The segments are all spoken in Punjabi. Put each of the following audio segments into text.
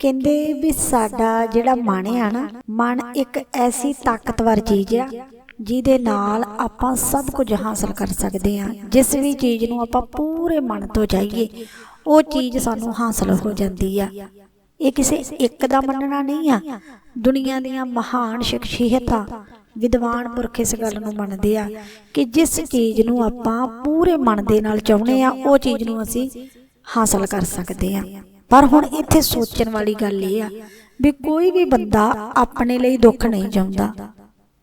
ਕਹਿੰਦੇ ਵੀ ਸਾਡਾ ਜਿਹੜਾ ਮਨ ਆ ਨਾ, ਮਨ ਇੱਕ ਐਸੀ ਤਾਕਤਵਰ ਚੀਜ਼ ਆ, ਜਿਹਦੇ ਨਾਲ ਆਪਾਂ ਸਭ ਕੁਝ ਹਾਸਲ ਕਰ ਸਕਦੇ ਆ। ਜਿਸ ਵੀ ਚੀਜ਼ ਨੂੰ ਆਪਾਂ ਪੂਰੇ ਮਨ ਤੋਂ ਚਾਹੀਏ, ਉਹ ਚੀਜ਼ ਸਾਨੂੰ ਹਾਸਲ ਹੋ ਜਾਂਦੀ ਆ। ਇਹ ਕਿਸੇ ਇੱਕ ਦਾ ਮੰਨਣਾ ਨਹੀਂ ਆ। ਦੁਨੀਆ ਦੀਆਂ ਮਹਾਨ ਸ਼ਖਸੀਅਤਾਂ, ਵਿਦਵਾਨ ਪੁਰਖ ਇਸ ਗੱਲ ਨੂੰ ਮੰਨਦੇ ਆ ਕਿ ਜਿਸ ਚੀਜ਼ ਨੂੰ ਆਪਾਂ ਪੂਰੇ ਮਨ ਦੇ ਨਾਲ ਚਾਹੁੰਦੇ ਆ, ਉਹ ਚੀਜ਼ ਨੂੰ ਅਸੀਂ ਹਾਸਲ ਕਰ ਸਕਦੇ ਆ। ਪਰ ਹੁਣ ਇੱਥੇ ਸੋਚਣ ਵਾਲੀ ਗੱਲ ਇਹ ਆ ਵੀ ਕੋਈ ਵੀ ਬੰਦਾ ਆਪਣੇ ਲਈ ਦੁੱਖ ਨਹੀਂ ਚਾਹੁੰਦਾ।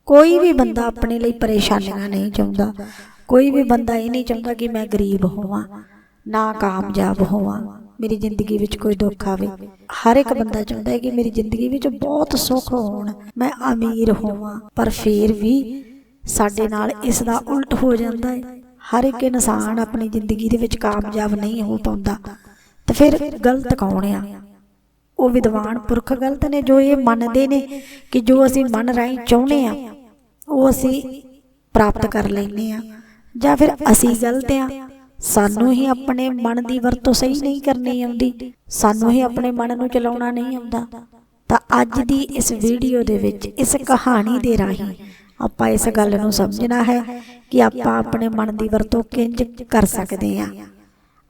ਕੋਈ ਵੀ ਬੰਦਾ ਆਪਣੇ ਲਈ ਪਰੇਸ਼ਾਨੀਆਂ ਨਹੀਂ ਚਾਹੁੰਦਾ। ਕੋਈ ਵੀ ਬੰਦਾ ਇਹ ਨਹੀਂ ਚਾਹੁੰਦਾ ਕਿ ਮੈਂ ਗਰੀਬ ਹੋਵਾਂ ਨਾ ਕਾਮਯਾਬ ਹੋਵਾਂ, ਮੇਰੀ ਜ਼ਿੰਦਗੀ ਵਿੱਚ ਕੋਈ ਦੁੱਖ ਆਵੇ। ਹਰ ਇੱਕ ਬੰਦਾ ਚਾਹੁੰਦਾ ਹੈ ਕਿ ਮੇਰੀ ਜ਼ਿੰਦਗੀ ਵਿੱਚ ਬਹੁਤ ਸੁੱਖ ਹੋਣ, ਮੈਂ ਅਮੀਰ ਹੋਵਾਂ, ਪਰ ਫਿਰ ਵੀ ਸਾਡੇ ਨਾਲ ਇਸ ਦਾ ਉਲਟ ਹੋ ਜਾਂਦਾ ਹੈ। ਹਰ ਇੱਕ ਇਨਸਾਨ ਆਪਣੀ ਜ਼ਿੰਦਗੀ ਦੇ ਵਿੱਚ ਕਾਮਯਾਬ ਨਹੀਂ ਹੋ ਪਾਉਂਦਾ। ਤੇ ਫਿਰ ਗਲਤ ਕੌਣ ਆ? ਉਹ ਵਿਦਵਾਨ ਪੁਰਖ ਗਲਤ ਨੇ ਜੋ ਇਹ ਮੰਨਦੇ ਨੇ ਕਿ ਜੋ ਅਸੀਂ ਮਨ ਰਾਹੀਂ ਚਾਹੁੰਦੇ ਆ, ਉਹ ਅਸੀਂ ਪ੍ਰਾਪਤ ਕਰ ਲੈਨੇ ਆ। ਜਾਂ ਫਿਰ ਅਸੀਂ ਗਲਤ ਆ, ਸਾਨੂੰ ਹੀ ਆਪਣੇ ਮਨ ਦੀ ਵਰਤੋਂ ਸਹੀ ਨਹੀਂ ਕਰਨੀ ਆਉਂਦੀ, ਸਾਨੂੰ ਹੀ ਆਪਣੇ ਮਨ ਨੂੰ ਚਲਾਉਣਾ ਨਹੀਂ ਆਉਂਦਾ। ਤਾਂ ਅੱਜ ਦੀ ਇਸ ਵੀਡੀਓ ਦੇ ਵਿੱਚ, ਇਸ ਕਹਾਣੀ ਦੇ ਰਾਹੀਂ ਆਪਾਂ ਇਸ ਗੱਲ ਨੂੰ ਸਮਝਣਾ ਹੈ ਕਿ ਆਪਾਂ ਆਪਣੇ ਮਨ ਦੀ ਵਰਤੋਂ ਕਿੰਜ ਕਰ ਸਕਦੇ ਹਾਂ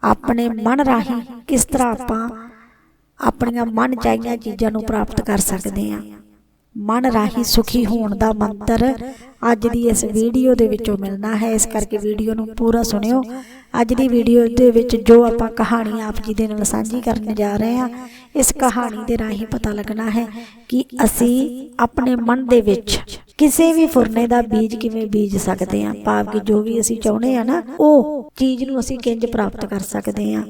ਆਪਣੇ ਮਨ ਰਾਹੀਂ ਕਿਸ ਤਰ੍ਹਾਂ ਆਪਾਂ ਆਪਣੀਆਂ ਮਨ ਚਾਹੀਆਂ ਚੀਜ਼ਾਂ ਨੂੰ ਪ੍ਰਾਪਤ ਕਰ ਸਕਦੇ ਹਾਂ। ਮਨ ਰਾਹੀਂ ਸੁਖੀ ਹੋਣ ਦਾ ਮੰਤਰ ਅੱਜ ਦੀ ਇਸ ਵੀਡੀਓ ਦੇ ਵਿੱਚੋਂ ਮਿਲਣਾ ਹੈ। ਇਸ ਕਰਕੇ ਵੀਡੀਓ ਨੂੰ ਪੂਰਾ ਸੁਣਿਓ। ਅੱਜ ਦੀ ਵੀਡੀਓ ਦੇ ਵਿੱਚ ਜੋ ਆਪਾਂ ਕਹਾਣੀ ਆਪ ਜੀ ਦੇ ਨਾਲ ਸਾਂਝੀ ਕਰਨ ਜਾ ਰਹੇ ਹਾਂ, ਇਸ ਕਹਾਣੀ ਦੇ ਰਾਹੀਂ ਪਤਾ ਲੱਗਣਾ ਹੈ ਕਿ ਅਸੀਂ ਆਪਣੇ ਮਨ ਦੇ ਵਿੱਚ ਕਿਸੇ ਵੀ ਫੁਰਨੇ ਦਾ ਬੀਜ ਕਿਵੇਂ ਬੀਜ ਸਕਦੇ ਹਾਂ। ਭਾਵ ਕਿ ਜੋ ਵੀ ਅਸੀਂ ਚਾਹੁੰਦੇ ਆ ਨਾ, ਉਹ ਚੀਜ਼ ਨੂੰ ਅਸੀਂ ਕਿੰਜ ਪ੍ਰਾਪਤ ਕਰ ਸਕਦੇ ਹਾਂ?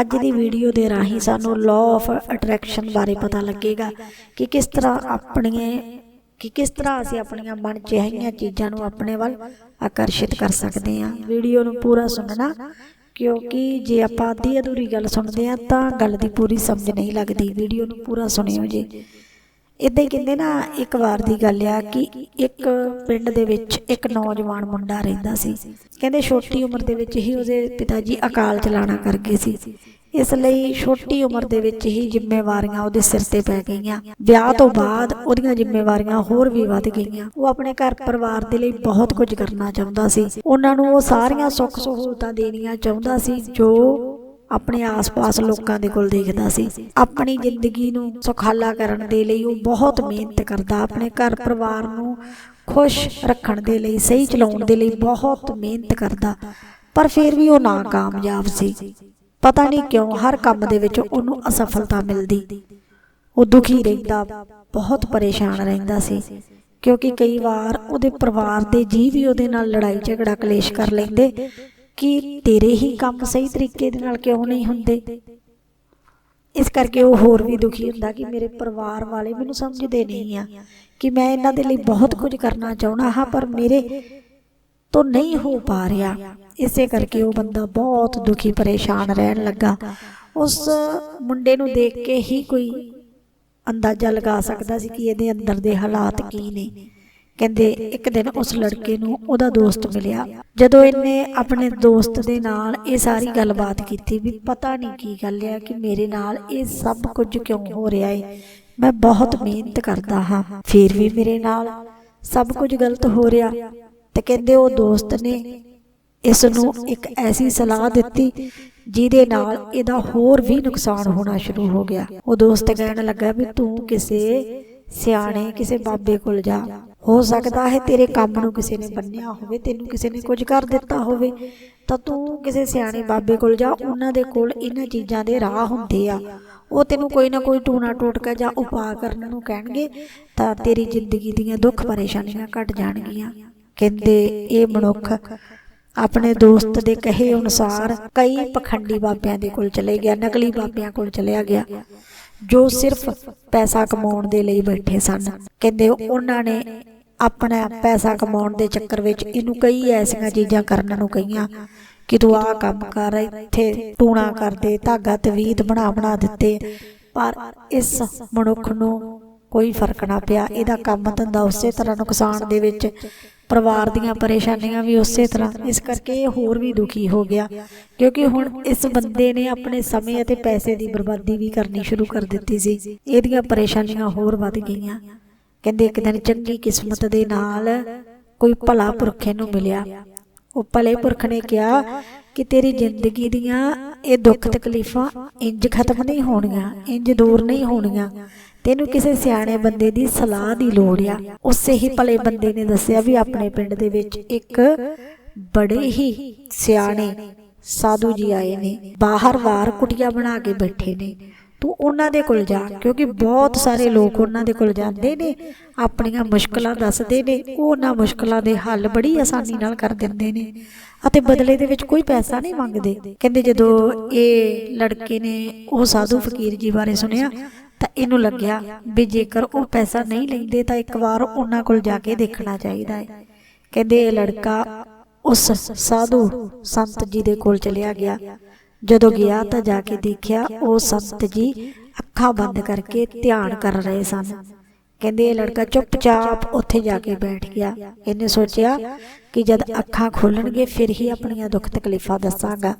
ਅੱਜ ਦੀ ਵੀਡੀਓ ਦੇ ਰਾਹੀਂ ਸਾਨੂੰ ਲਾਅ ਆਫ ਅਟਰੈਕਸ਼ਨ ਬਾਰੇ ਪਤਾ ਲੱਗੇਗਾ ਕਿ ਕਿਸ ਤਰ੍ਹਾਂ ਆਪਣੇ ਕਿ ਕਿਸ ਤਰ੍ਹਾਂ ਅਸੀਂ ਆਪਣੀਆਂ ਮਨ ਚਾਹੀਆਂ ਚੀਜ਼ਾਂ ਨੂੰ ਆਪਣੇ ਵੱਲ ਆਕਰਸ਼ਿਤ ਕਰ ਸਕਦੇ ਹਾਂ। ਵੀਡੀਓ ਨੂੰ ਪੂਰਾ ਸੁਣਨਾ, ਕਿਉਂਕਿ ਜੇ ਆਪਾਂ ਅੱਧੀ ਅਧੂਰੀ ਗੱਲ ਸੁਣਦੇ ਆ ਤਾਂ ਗੱਲ ਦੀ ਪੂਰੀ ਸਮਝ ਨਹੀਂ ਲੱਗਦੀ। ਵੀਡੀਓ ਨੂੰ ਪੂਰਾ ਸੁਣਿਓ ਜੀ। ਇਦਾਂ ਹੀ ਕਹਿੰਦੇ ਨਾ, ਇੱਕ ਵਾਰ ਦੀ ਗੱਲ ਆ ਕਿ ਇੱਕ ਪਿੰਡ ਦੇ ਵਿੱਚ ਇੱਕ ਨੌਜਵਾਨ ਮੁੰਡਾ ਰਹਿੰਦਾ ਸੀ। ਕਹਿੰਦੇ ਛੋਟੀ ਉਮਰ ਦੇ ਵਿੱਚ ਹੀ ਉਹਦੇ ਪਿਤਾ ਜੀ ਅਕਾਲ ਚਲਾਣਾ ਕਰ ਗਏ ਸੀ। ਇਸ ਲਈ ਛੋਟੀ ਉਮਰ ਦੇ ਵਿੱਚ ਹੀ ਜ਼ਿੰਮੇਵਾਰੀਆਂ ਉਹਦੇ ਸਿਰ ਤੇ ਪੈ ਗਈਆਂ। ਵਿਆਹ ਤੋਂ ਬਾਅਦ ਉਹਦੀਆਂ ਜ਼ਿੰਮੇਵਾਰੀਆਂ ਹੋਰ ਵੀ ਵੱਧ ਗਈਆਂ। ਉਹ ਆਪਣੇ ਘਰ ਪਰਿਵਾਰ ਦੇ ਲਈ ਬਹੁਤ ਕੁਝ ਕਰਨਾ ਚਾਹੁੰਦਾ ਸੀ। ਉਹਨਾਂ ਨੂੰ ਉਹ ਸਾਰੀਆਂ ਸੁੱਖ ਸਹੂਲਤਾਂ ਦੇਣੀਆਂ ਚਾਹੁੰਦਾ ਸੀ, ਜੋ ਆਪਣੇ ਆਸ-ਪਾਸ ਲੋਕਾਂ ਦੇ ਕੋਲ ਦੇਖਦਾ ਸੀ। ਆਪਣੀ ਜ਼ਿੰਦਗੀ ਨੂੰ ਸੁਖਾਲਾ ਕਰਨ ਦੇ ਲਈ ਉਹ ਬਹੁਤ ਮਿਹਨਤ ਕਰਦਾ। ਆਪਣੇ ਘਰ ਪਰਿਵਾਰ ਨੂੰ ਖੁਸ਼ ਰੱਖਣ ਦੇ ਲਈ, ਸਹੀ ਚਲਾਉਣ ਦੇ ਲਈ ਬਹੁਤ ਮਿਹਨਤ ਕਰਦਾ। ਪਰ ਫਿਰ ਵੀ ਉਹ ਨਾਕਾਮਯਾਬ ਸੀ। ਪਤਾ ਨਹੀਂ ਕਿਉਂ ਹਰ ਕੰਮ ਦੇ ਵਿੱਚ ਉਹਨੂੰ ਅਸਫਲਤਾ ਮਿਲਦੀ। ਉਹ ਦੁਖੀ ਰਹਿੰਦਾ, ਬਹੁਤ ਪਰੇਸ਼ਾਨ ਰਹਿੰਦਾ ਸੀ। ਕਿਉਂਕਿ ਕਈ ਵਾਰ ਉਹਦੇ ਪਰਿਵਾਰ ਦੇ ਜੀਵ ਵੀ ਉਹਦੇ ਨਾਲ ਲੜਾਈ ਝਗੜਾ ਕਲੇਸ਼ ਕਰ ਲੈਂਦੇ। ਕਿ ਤੇਰੇ ਹੀ ਕੰਮ ਸਹੀ ਤਰੀਕੇ ਦੇ ਨਾਲ ਕਿਉਂ ਨਹੀਂ ਹੁੰਦੇ? ਇਸ ਕਰਕੇ ਉਹ ਹੋਰ ਵੀ ਦੁਖੀ ਹੁੰਦਾ ਕਿ ਮੇਰੇ ਪਰਿਵਾਰ ਵਾਲੇ ਮੈਨੂੰ ਸਮਝਦੇ ਨਹੀਂ ਆ ਕਿ ਮੈਂ ਇਹਨਾਂ ਦੇ ਲਈ ਬਹੁਤ ਕੁਝ ਕਰਨਾ ਚਾਹੁੰਦਾ ਹਾਂ, ਪਰ ਮੇਰੇ ਤੋਂ ਨਹੀਂ ਹੋ ਪਾ ਰਿਹਾ। ਇਸੇ ਕਰਕੇ ਉਹ ਬੰਦਾ ਬਹੁਤ ਦੁਖੀ, ਪਰੇਸ਼ਾਨ ਰਹਿਣ ਲੱਗਾ। ਉਸ ਮੁੰਡੇ ਨੂੰ ਦੇਖ ਕੇ ਹੀ ਕੋਈ ਅੰਦਾਜ਼ਾ ਲਗਾ ਸਕਦਾ ਸੀ ਕਿ ਇਹਦੇ ਅੰਦਰ ਦੇ ਹਾਲਾਤ ਕੀ ਨੇ। ਕਹਿੰਦੇ ਇੱਕ ਦਿਨ ਉਸ ਲੜਕੇ ਨੂੰ ਉਹਦਾ ਦੋਸਤ ਮਿਲਿਆ। ਜਦੋਂ ਇਹਨੇ ਆਪਣੇ ਦੋਸਤ ਦੇ ਨਾਲ ਇਹ ਸਾਰੀ ਗੱਲਬਾਤ ਕੀਤੀ ਵੀ ਪਤਾ ਨਹੀਂ ਕੀ ਗੱਲ ਹੈ ਕਿ ਮੇਰੇ ਨਾਲ ਇਹ ਸਭ ਕੁਝ ਕਿਉਂ ਹੋ ਰਿਹਾ ਹੈ ਮੈਂ ਬਹੁਤ ਮਿਹਨਤ ਕਰਦਾ ਹਾਂ, ਫਿਰ ਵੀ ਮੇਰੇ ਨਾਲ ਸਭ ਕੁਝ ਗਲਤ ਹੋ ਰਿਹਾ। ਤੇ ਕਹਿੰਦੇ ਉਹ ਦੋਸਤ ਨੇ ਇਸ ਨੂੰ ਇੱਕ ਐਸੀ ਸਲਾਹ ਦਿੱਤੀ ਜਿਹਦੇ ਨਾਲ ਇਹਦਾ ਹੋਰ ਵੀ ਨੁਕਸਾਨ ਹੋਣਾ ਸ਼ੁਰੂ ਹੋ ਗਿਆ। ਉਹ ਦੋਸਤ ਕਹਿਣ ਲੱਗਾ ਵੀ ਤੂੰ ਕਿਸੇ ਸਿਆਣੇ, ਕਿਸੇ ਬਾਬੇ ਕੋਲ ਜਾ। ਹੋ ਸਕਦਾ ਹੈ ਤੇਰੇ ਕੰਮ ਨੂੰ ਕਿਸੇ ਨੇ ਬੰਨਿਆ ਹੋਵੇ, ਤੈਨੂੰ ਕਿਸੇ ਨੇ ਕੁਝ ਕਰ ਦਿੱਤਾ ਹੋਵੇ, ਤਾਂ ਤੂੰ ਕਿਸੇ ਸਿਆਣੇ ਬਾਬੇ ਕੋਲ ਜਾ, ਉਹਨਾਂ ਦੇ ਕੋਲ ਇਹਨਾਂ ਚੀਜ਼ਾਂ ਦੇ ਰਾਹ ਹੁੰਦੇ ਆ। ਉਹ ਤੈਨੂੰ ਕੋਈ ਨਾ ਕੋਈ ਟੂਣਾ ਟੋਟਕਾ ਜਾਂ ਉਪਾਅ ਕਰਨ ਨੂੰ ਕਹਿਣਗੇ, ਤਾਂ ਤੇਰੀ ਜ਼ਿੰਦਗੀ ਦੀਆਂ ਦੁੱਖ ਪਰੇਸ਼ਾਨੀਆਂ ਘਟ ਜਾਣਗੀਆਂ। ਕਹਿੰਦੇ ਇਹ ਮਨੁੱਖ ਆਪਣੇ ਦੋਸਤ ਦੇ ਕਹੇ ਅਨੁਸਾਰ ਕਈ ਪਖੰਡੀ ਬਾਬਿਆਂ ਦੇ ਕੋਲ ਚਲੇ ਗਿਆ, ਨਕਲੀ ਬਾਬਿਆਂ ਕੋਲ ਚਲਿਆ ਗਿਆ, ਜੋ ਸਿਰਫ ਪੈਸਾ ਕਮਾਉਣ ਦੇ ਲਈ ਬੈਠੇ ਸਨ। ਕਹਿੰਦੇ ਉਹਨਾਂ ਨੇ ਆਪਣਾ ਪੈਸਾ ਕਮਾਉਣ ਦੇ ਚੱਕਰ ਵਿੱਚ ਇਹਨੂੰ ਕਈ ਐਸੀਆਂ ਚੀਜ਼ਾਂ ਕਰਨ ਨੂੰ ਕਹੀਆਂ ਕਿ ਤੂੰ ਆਹ ਕੰਮ ਕਰ, ਇੱਥੇ ਟੂਣਾ ਕਰਦੇ ਧਾਗਾ ਤਵੀਤ ਬਣਾ ਬਣਾ ਦਿੱਤੇ। ਪਰ ਇਸ ਮਨੁੱਖ ਨੂੰ ਕੋਈ ਫ਼ਰਕ ਨਾ ਪਿਆ। ਇਹਦਾ ਕੰਮ ਧੰਦਾ ਉਸੇ ਤਰ੍ਹਾਂ ਨੁਕਸਾਨ ਦੇ ਵਿੱਚ, ਪਰਿਵਾਰ ਦੀਆਂ ਪਰੇਸ਼ਾਨੀਆਂ ਵੀ ਉਸੇ ਤਰ੍ਹਾਂ। ਇਸ ਕਰਕੇ ਇਹ ਹੋਰ ਵੀ ਦੁਖੀ ਹੋ ਗਿਆ, ਕਿਉਂਕਿ ਹੁਣ ਇਸ ਬੰਦੇ ਨੇ ਆਪਣੇ ਸਮੇਂ ਅਤੇ ਪੈਸੇ ਦੀ ਬਰਬਾਦੀ ਵੀ ਕਰਨੀ ਸ਼ੁਰੂ ਕਰ ਦਿੱਤੀ ਸੀ। ਇਹਦੀਆਂ ਪਰੇਸ਼ਾਨੀਆਂ ਹੋਰ ਵੱਧ ਗਈਆਂ। ਕਹਿੰਦੇ ਇੱਕ ਦਿਨ ਚੰਗੀ ਕਿਸਮਤ ਦੇ ਨਾਲ ਕੋਈ ਭਲਾ ਪੁਰਖ ਨੂੰ ਮਿਲਿਆ। ਉਹ ਭਲੇ ਪੁਰਖ ਨੇ ਕਿਹਾ ਕਿ ਤੇਰੀ ਜ਼ਿੰਦਗੀ ਦੀਆਂ ਇਹ ਦੁੱਖ ਤਕਲੀਫਾਂ ਇੰਜ ਖਤਮ ਨਹੀਂ ਹੋਣੀਆਂ, ਇੰਜ ਦੂਰ ਨਹੀਂ ਹੋਣੀਆਂ। ਤੈਨੂੰ ਕਿਸੇ ਸਿਆਣੇ ਬੰਦੇ ਦੀ ਸਲਾਹ ਦੀ ਲੋੜ ਆ। ਉਸੇ ਹੀ ਭਲੇ ਬੰਦੇ ਨੇ ਦੱਸਿਆ ਵੀ ਆਪਣੇ ਪਿੰਡ ਦੇ ਵਿੱਚ ਇੱਕ ਬੜੇ ਹੀ ਸਿਆਣੇ ਸਾਧੂ ਜੀ ਆਏ ਨੇ, ਬਾਹਰ ਵਾਰ ਕੁਟੀਆਂ ਬਣਾ ਕੇ ਬੈਠੇ ਨੇ। ਤੂੰ ਉਹਨਾਂ ਦੇ ਕੋਲ ਜਾ, ਕਿਉਂਕਿ ਬਹੁਤ ਸਾਰੇ ਲੋਕ ਉਹਨਾਂ ਦੇ ਕੋਲ ਜਾਂਦੇ ਨੇ, ਆਪਣੀਆਂ ਮੁਸ਼ਕਲਾਂ ਦੱਸਦੇ ਨੇ, ਉਹ ਉਹਨਾਂ ਮੁਸ਼ਕਲਾਂ ਦੇ ਹੱਲ ਬੜੀ ਆਸਾਨੀ ਨਾਲ ਕਰ ਦਿੰਦੇ ਨੇ। ਅਤੇ ਬਦਲੇ ਦੇ ਵਿੱਚ ਕੋਈ ਪੈਸਾ ਨਹੀਂ ਮੰਗਦੇ। ਕਹਿੰਦੇ ਜਦੋਂ ਇਹ ਲੜਕੇ ਨੇ ਉਹ ਸਾਧੂ ਫਕੀਰ ਜੀ ਬਾਰੇ ਸੁਣਿਆ, ਤਾਂ ਇਹਨੂੰ ਲੱਗਿਆ ਵੀ ਜੇਕਰ ਉਹ ਪੈਸਾ ਨਹੀਂ ਲੈਂਦੇ, ਤਾਂ ਇੱਕ ਵਾਰ ਉਹਨਾਂ ਕੋਲ ਜਾ ਕੇ ਦੇਖਣਾ ਚਾਹੀਦਾ ਹੈ। ਕਹਿੰਦੇ ਇਹ ਲੜਕਾ ਉਸ ਸਾਧੂ ਸੰਤ ਜੀ ਦੇ ਕੋਲ ਚਲਿਆ ਗਿਆ। ਜਦੋਂ ਗਿਆ ਤਾਂ ਜਾ ਕੇ ਦੇਖਿਆ ਉਹ ਸੰਤ ਜੀ ਅੱਖਾਂ ਬੰਦ ਕਰਕੇ ਧਿਆਨ ਕਰ ਰਹੇ ਸਨ। ਕਹਿੰਦੇ ਇਹ ਲੜਕਾ ਚੁੱਪਚਾਪ ਉੱਥੇ ਜਾ ਕੇ ਬੈਠ ਗਿਆ। ਇਹਨੇ ਸੋਚਿਆ ਕਿ ਜਦ ਅੱਖਾਂ ਖੋਲਣਗੇ ਫਿਰ ਹੀ ਆਪਣੀਆਂ ਦੁੱਖ ਤਕਲੀਫਾਂ ਦੱਸਾਂਗਾ।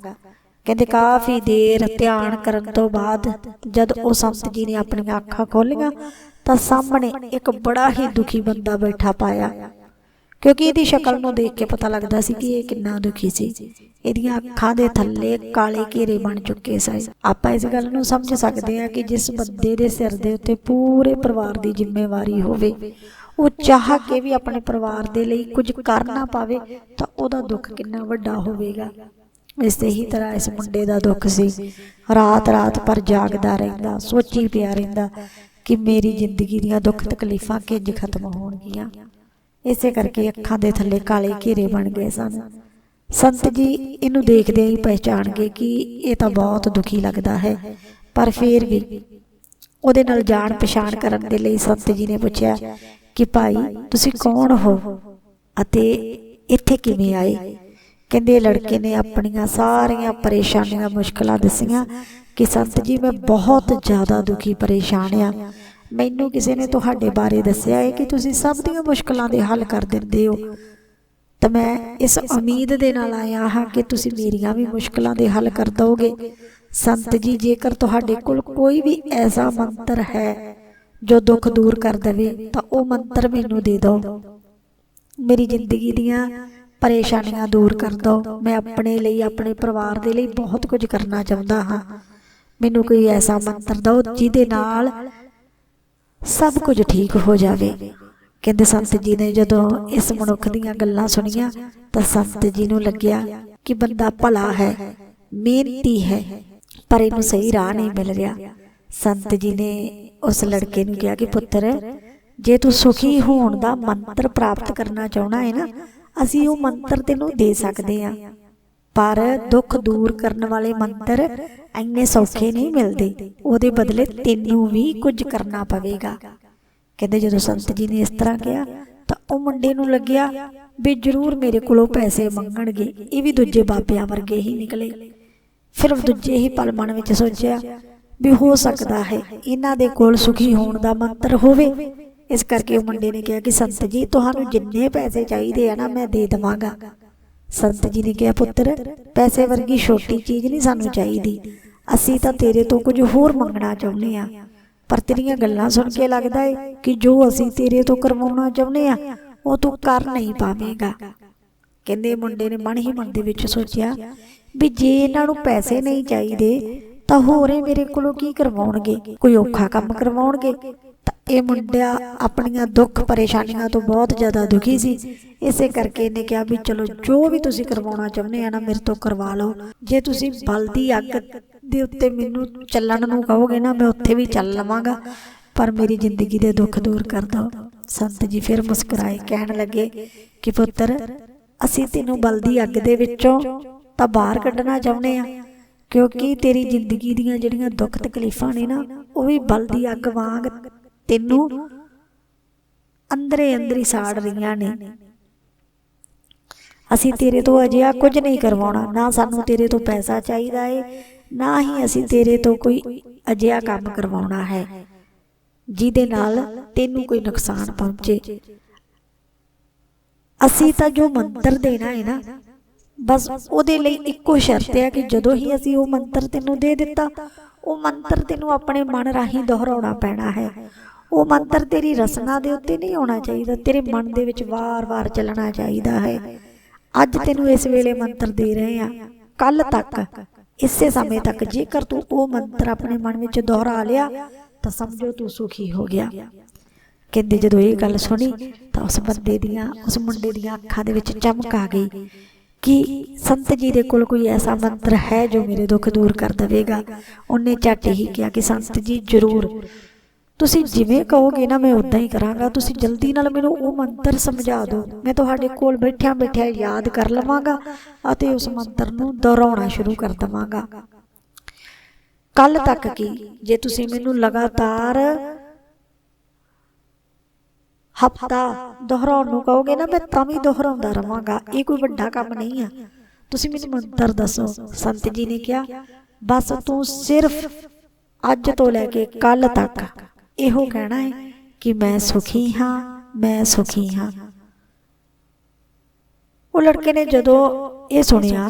ਕਹਿੰਦੇ ਕਾਫੀ ਦੇਰ ਧਿਆਨ ਕਰਨ ਤੋਂ ਬਾਅਦ ਜਦ ਉਹ ਸੰਤ ਜੀ ਨੇ ਆਪਣੀਆਂ ਅੱਖਾਂ ਖੋਲੀਆਂ ਤਾਂ ਸਾਹਮਣੇ ਇੱਕ ਬੜਾ ਹੀ ਦੁਖੀ ਬੰਦਾ ਬੈਠਾ ਪਾਇਆ। ਕਿਉਂਕਿ ਇਹਦੀ ਸ਼ਕਲ ਨੂੰ ਦੇਖ ਕੇ ਪਤਾ ਲੱਗਦਾ ਸੀ ਕਿ ਇਹ ਕਿੰਨਾ ਦੁਖੀ ਸੀ। ਇਹਦੀਆਂ ਅੱਖਾਂ ਦੇ ਥੱਲੇ ਕਾਲੇ ਘੇਰੇ ਬਣ ਚੁੱਕੇ ਸਨ। ਆਪਾਂ ਇਸ ਗੱਲ ਨੂੰ ਸਮਝ ਸਕਦੇ ਹਾਂ ਕਿ ਜਿਸ ਬੰਦੇ ਦੇ ਸਿਰ ਦੇ ਉੱਤੇ ਪੂਰੇ ਪਰਿਵਾਰ ਦੀ ਜ਼ਿੰਮੇਵਾਰੀ ਹੋਵੇ, ਉਹ ਚਾਹ ਕੇ ਵੀ ਆਪਣੇ ਪਰਿਵਾਰ ਦੇ ਲਈ ਕੁਝ ਕਰ ਨਾ ਪਾਵੇ, ਤਾਂ ਉਹਦਾ ਦੁੱਖ ਕਿੰਨਾ ਵੱਡਾ ਹੋਵੇਗਾ। ਇਸੇ ਹੀ ਤਰ੍ਹਾਂ ਇਸ ਮੁੰਡੇ ਦਾ ਦੁੱਖ ਸੀ। ਰਾਤ ਰਾਤ ਪਰ ਜਾਗਦਾ ਰਹਿੰਦਾ, ਸੋਚੀ ਪਿਆ ਰਹਿੰਦਾ ਕਿ ਮੇਰੀ ਜ਼ਿੰਦਗੀ ਦੀਆਂ ਦੁੱਖ ਤਕਲੀਫਾਂ ਕਿੰਜ ਖਤਮ ਹੋਣਗੀਆਂ। ਇਸੇ ਕਰਕੇ ਅੱਖਾਂ ਦੇ ਥੱਲੇ ਕਾਲੇ ਘੇਰੇ ਬਣ ਗਏ ਸਨ। ਸੰਤ ਜੀ ਇਹਨੂੰ ਦੇਖਦੇ ਹੀ ਪਹਿਚਾਣ ਗਏ ਕਿ ਇਹ ਤਾਂ ਬਹੁਤ ਦੁਖੀ ਲੱਗਦਾ ਹੈ। ਪਰ ਫੇਰ ਵੀ ਉਹਦੇ ਨਾਲ ਜਾਣ ਪਛਾਣ ਕਰਨ ਦੇ ਲਈ ਸੰਤ ਜੀ ਨੇ ਪੁੱਛਿਆ ਕਿ ਭਾਈ ਤੁਸੀਂ ਕੌਣ ਹੋ? ਅਤੇ ਇੱਥੇ ਕਿਵੇਂ ਆਏ? ਕਹਿੰਦੇ ਲੜਕੇ ਨੇ ਆਪਣੀਆਂ ਸਾਰੀਆਂ ਪਰੇਸ਼ਾਨੀਆਂ ਮੁਸ਼ਕਲਾਂ ਦੱਸੀਆਂ ਕਿ ਸੰਤ ਜੀ ਮੈਂ ਬਹੁਤ ਜ਼ਿਆਦਾ ਦੁਖੀ ਪਰੇਸ਼ਾਨ ਆ। ਮੈਨੂੰ ਕਿਸੇ ਨੇ ਤੁਹਾਡੇ ਬਾਰੇ ਦੱਸਿਆ ਹੈ ਕਿ ਤੁਸੀਂ ਸਭ ਦੀਆਂ ਮੁਸ਼ਕਲਾਂ ਦੇ ਹੱਲ ਕਰ ਦਿੰਦੇ ਹੋ। ਤਾਂ ਮੈਂ ਇਸ ਉਮੀਦ ਦੇ ਨਾਲ ਆਇਆ ਹਾਂ ਕਿ ਤੁਸੀਂ ਮੇਰੀਆਂ ਵੀ ਮੁਸ਼ਕਲਾਂ ਦੇ ਹੱਲ ਕਰ ਦੋਗੇ। ਸੰਤ ਜੀ, ਜੇਕਰ ਤੁਹਾਡੇ ਕੋਲ ਕੋਈ ਵੀ ਐਸਾ ਮੰਤਰ ਹੈ ਜੋ ਦੁੱਖ ਦੂਰ ਕਰ ਦੇਵੇ, ਤਾਂ ਉਹ ਮੰਤਰ ਮੈਨੂੰ ਦੇ ਦਿਓ ਮੇਰੀ ਜ਼ਿੰਦਗੀ ਦੀਆਂ ਪਰੇਸ਼ਾਨੀਆਂ ਦੂਰ ਕਰ ਦਿਓ ਮੈਂ ਆਪਣੇ ਲਈ, ਆਪਣੇ ਪਰਿਵਾਰ ਦੇ ਲਈ ਬਹੁਤ ਕੁਝ ਕਰਨਾ ਚਾਹੁੰਦਾ ਹਾਂ। ਮੈਨੂੰ ਕੋਈ ਐਸਾ ਮੰਤਰ ਦਿਓ ਜਿਹਦੇ ਨਾਲ ਸਭ ਕੁਝ ਠੀਕ ਹੋ ਜਾਵੇ। ਕਹਿੰਦੇ ਸੰਤ ਜੀ ਨੇ ਜਦੋਂ ਇਸ ਮਨੁੱਖ ਦੀਆਂ ਗੱਲਾਂ ਸੁਣੀਆਂ, ਤਾਂ ਸੰਤ ਜੀ ਨੂੰ ਲੱਗਿਆ ਕਿ ਬੰਦਾ ਭਲਾ ਹੈ, ਮਿਹਨਤੀ ਹੈ, ਪਰ ਇਹਨੂੰ ਸਹੀ ਰਾਹ ਨਹੀਂ ਮਿਲ ਰਿਹਾ। ਸੰਤ ਜੀ ਨੇ ਉਸ ਲੜਕੇ ਨੂੰ ਕਿਹਾ ਕਿ ਪੁੱਤਰ, ਜੇ ਤੂੰ ਸੁਖੀ ਹੋਣ ਦਾ ਮੰਤਰ ਪ੍ਰਾਪਤ ਕਰਨਾ ਚਾਹਣਾ ਹੈ ਨਾ, ਅਸੀਂ ਉਹ ਮੰਤਰ ਤੈਨੂੰ ਦੇ ਸਕਦੇ ਹਾਂ। ਪਰ ਦੁੱਖ ਦੂਰ ਕਰਨ ਵਾਲੇ ਮੰਤਰ ਇੰਨੇ ਸੌਖੇ ਨਹੀਂ ਮਿਲਦੇ। ਉਹਦੇ ਬਦਲੇ ਤੈਨੂੰ ਵੀ ਕੁਝ ਕਰਨਾ ਪਵੇਗਾ। ਕਹਿੰਦੇ ਜਦੋਂ ਸੰਤ ਜੀ ਨੇ ਇਸ ਤਰ੍ਹਾਂ ਕਿਹਾ, ਤਾਂ ਉਹ ਮੁੰਡੇ ਨੂੰ ਲੱਗਿਆ ਵੀ ਜ਼ਰੂਰ ਮੇਰੇ ਕੋਲੋਂ ਪੈਸੇ ਮੰਗਣਗੇ, ਇਹ ਵੀ ਦੂਜੇ ਬਾਬਿਆਂ ਵਰਗੇ ਹੀ ਨਿਕਲੇ। ਫਿਰ ਦੂਜੇ ਹੀ ਪਲ ਮਨ ਵਿੱਚ ਸੋਚਿਆ ਵੀ ਹੋ ਸਕਦਾ ਹੈ ਇਹਨਾਂ ਦੇ ਕੋਲ ਸੁਖੀ ਹੋਣ ਦਾ ਮੰਤਰ ਹੋਵੇ। ਇਸ ਕਰਕੇ ਉਹ ਮੁੰਡੇ ਨੇ ਕਿਹਾ ਕਿ ਸੰਤ ਜੀ, ਤੁਹਾਨੂੰ ਜਿੰਨੇ ਪੈਸੇ ਚਾਹੀਦੇ ਆ ਨਾ ਮੈਂ ਦੇ ਦਵਾਂਗਾ। ਸੰਤ ਜੀ ਨੇ ਕਿਹਾ, ਪੁੱਤਰ, ਪੈਸੇ ਵਰਗੀ ਛੋਟੀ ਚੀਜ਼ ਨਹੀਂ ਸਾਨੂੰ ਚਾਹੀਦੀ। ਅਸੀਂ ਤਾਂ ਤੇਰੇ ਤੋਂ ਕੁਝ ਹੋਰ ਮੰਗਣਾ ਚਾਹੁੰਦੇ ਆ ਪਰ ਤੇਰੀਆਂ ਗੱਲਾਂ ਸੁਣ ਕੇ ਲੱਗਦਾ ਹੈ ਕਿ ਜੋ ਅਸੀਂ ਤੇਰੇ ਤੋਂ ਕਰਵਾਉਣਾ ਚਾਹੁੰਦੇ ਆ ਉਹ ਤੂੰ ਕਰ ਨਹੀਂ ਪਾਵੇਂਗਾ। ਕਹਿੰਦੇ ਮੁੰਡੇ ਨੇ ਮਨ ਹੀ ਮਨ ਦੇ ਵਿੱਚ ਸੋਚਿਆ ਵੀ ਜੇ ਇਹਨਾਂ ਨੂੰ ਪੈਸੇ ਨਹੀਂ ਚਾਹੀਦੇ, ਤਾਂ ਹੋਰੇ ਮੇਰੇ ਕੋਲੋਂ ਕੀ ਕਰਵਾਉਣਗੇ? ਕੋਈ ਔਖਾ ਕੰਮ ਕਰਵਾਉਣਗੇ? ਇਹ ਮੁੰਡਾ ਆਪਣੀਆਂ ਦੁੱਖ ਪਰੇਸ਼ਾਨੀਆਂ ਤੋਂ ਬਹੁਤ ਜ਼ਿਆਦਾ ਦੁਖੀ ਸੀ। ਇਸੇ ਕਰਕੇ ਇਹਨੇ ਕਿਹਾ ਵੀ ਚਲੋ, ਜੋ ਵੀ ਤੁਸੀਂ ਕਰਵਾਉਣਾ ਚਾਹੁੰਦੇ ਆ ਨਾ, ਮੇਰੇ ਤੋਂ ਕਰਵਾ ਲਓ। ਜੇ ਤੁਸੀਂ ਬਲਦੀ ਅੱਗ ਦੇ ਉੱਤੇ ਮੈਨੂੰ ਚੱਲਣ ਨੂੰ ਕਹੋਗੇ ਨਾ, ਮੈਂ ਉੱਥੇ ਵੀ ਚੱਲ ਲਵਾਂਗਾ। ਪਰ ਮੇਰੀ ਜ਼ਿੰਦਗੀ ਦੇ ਦੁੱਖ ਦੂਰ ਕਰ ਦਿਓ। ਸੰਤ ਜੀ ਫਿਰ ਮੁਸਕਰਾਏ, ਕਹਿਣ ਲੱਗੇ ਕਿ ਪੁੱਤਰ, ਅਸੀਂ ਤੈਨੂੰ ਬਲਦੀ ਅੱਗ ਦੇ ਵਿੱਚੋਂ ਤਾਂ ਬਾਹਰ ਕੱਢਣਾ ਚਾਹੁੰਦੇ ਆ। ਕਿਉਂਕਿ ਤੇਰੀ ਜ਼ਿੰਦਗੀ ਦੀਆਂ ਜਿਹੜੀਆਂ ਦੁੱਖ ਤਕਲੀਫਾਂ ਨੇ ਨਾ, ਉਹ ਵੀ ਬਲਦੀ ਅੱਗ ਵਾਂਗ ਤੈਨੂੰ ਅੰਦਰੇ ਅੰਦਰੀ ਸਾੜ ਰਹੀਆਂ ਨੇ। ਅਸੀਂ ਤੇਰੇ ਤੋਂ ਅਜਿਹਾ ਕੁਝ ਨਹੀਂ ਕਰਵਾਉਣਾ। ਨਾ ਸਾਨੂੰ ਤੇਰੇ ਤੋਂ ਪੈਸਾ ਚਾਹੀਦਾ ਏ। ਨਾ ਹੀ ਅਸੀਂ ਤੇਰੇ ਤੋਂ ਕੋਈ ਅਜਿਹਾ ਕੰਮ ਕਰਵਾਉਣਾ ਹੈ। ਜਿਹਦੇ ਨਾਲ ਤੈਨੂੰ ਕੋਈ ਨੁਕਸਾਨ ਪਹੁੰਚੇ। ਅਸੀਂ ਤਾਂ ਜੋ ਮੰਤਰ ਦੇਣਾ ਹੈ ਨਾ ਬਸ ਉਹਦੇ ਲਈ ਇੱਕੋ ਸ਼ਰਤ ਹੈ ਕਿ ਜਦੋਂ ਹੀ ਅਸੀਂ ਉਹ ਮੰਤਰ ਤੈਨੂੰ ਦੇ ਦਿੱਤਾ ਉਹ ਮੰਤਰ ਤੈਨੂੰ ਆਪਣੇ ਮਨ ਰਾਹੀਂ ਦੁਹਰਾਉਣਾ ਪੈਣਾ ਹੈ। ਉਹ ਮੰਤਰ ਤੇਰੀ ਰਸਨਾ ਦੇ ਉੱਤੇ ਨਹੀਂ ਆਉਣਾ ਚਾਹੀਦਾ, ਤੇਰੇ ਮਨ ਦੇ ਵਿੱਚ ਵਾਰ-ਵਾਰ ਚੱਲਣਾ ਚਾਹੀਦਾ ਹੈ। ਅੱਜ ਤੈਨੂੰ ਇਸ ਵੇਲੇ ਮੰਤਰ ਦੇ ਰਹੇ ਆ ਕੱਲ ਤੱਕ, ਇਸੇ ਸਮੇਂ ਤੱਕ ਜੇਕਰ ਤੂੰ ਉਹ ਮੰਤਰ ਆਪਣੇ ਮਨ ਵਿੱਚ ਦੁਹਰਾ ਲਿਆ, ਤਾਂ ਸਮਝੋ ਤੂੰ ਸੁਖੀ ਹੋ ਗਿਆ। ਕਹਿੰਦੇ ਜਦੋਂ ਇਹ ਗੱਲ ਸੁਣੀ, ਤਾਂ ਉਸ ਬੰਦੇ ਦੀਆਂ, ਉਸ ਮੁੰਡੇ ਦੀਆਂ ਅੱਖਾਂ ਦੇ ਵਿੱਚ ਚਮਕ ਆ ਗਈ ਕਿ ਸੰਤ ਜੀ ਦੇ ਕੋਲ ਕੋਈ ਐਸਾ ਮੰਤਰ ਹੈ ਜੋ ਮੇਰੇ ਦੁੱਖ ਦੂਰ ਕਰ ਦੇਵੇਗਾ। ਉਹਨੇ ਝੱਟ ਹੀ ਕਿਹਾ ਕਿ ਸੰਤ ਜੀ, ਜ਼ਰੂਰ। ਤੁਸੀਂ ਜਿਵੇਂ ਕਹੋਗੇ ਨਾ, ਮੈਂ ਉਦਾਂ ਹੀ ਕਰਾਂਗਾ। ਤੁਸੀਂ ਜਲਦੀ ਨਾਲ ਮੈਨੂੰ ਉਹ ਮੰਤਰ ਸਮਝਾ ਦਿਓ। ਮੈਂ ਤੁਹਾਡੇ ਕੋਲ ਬੈਠਿਆਂ ਬੈਠਿਆਂ ਯਾਦ ਕਰ ਲਵਾਂਗਾ ਅਤੇ ਉਸ ਮੰਤਰ ਨੂੰ ਦੁਹਰਾਉਣਾ ਸ਼ੁਰੂ ਕਰ ਦਵਾਂਗਾ। ਕੱਲ ਤੱਕ ਕੀ, ਜੇ ਤੁਸੀਂ ਮੈਨੂੰ ਲਗਾਤਾਰ ਹਫਤਾ ਦੁਹਰਾਉਣ ਨੂੰ ਕਹੋਗੇ ਨਾ, ਮੈਂ ਤਾਂ ਵੀ ਦੁਹਰਾਉਂਦਾ ਰਵਾਂਗਾ। ਇਹ ਕੋਈ ਵੱਡਾ ਕੰਮ ਨਹੀਂ ਆ। ਤੁਸੀਂ ਮੈਨੂੰ ਮੰਤਰ ਦੱਸੋ। ਸੰਤ ਜੀ ਨੇ ਕਿਹਾ, ਬਸ ਤੂੰ ਸਿਰਫ ਅੱਜ ਤੋਂ ਲੈ ਕੇ ਕੱਲ ਤੱਕ ਇਹੋ ਕਹਿਣਾ ਹੈ ਕਿ ਮੈਂ ਸੁਖੀ ਹਾਂ, ਮੈਂ ਸੁਖੀ ਹਾਂ। ਉਹ ਲੜਕੇ ਨੇ ਜਦੋਂ ਇਹ ਸੁਣਿਆ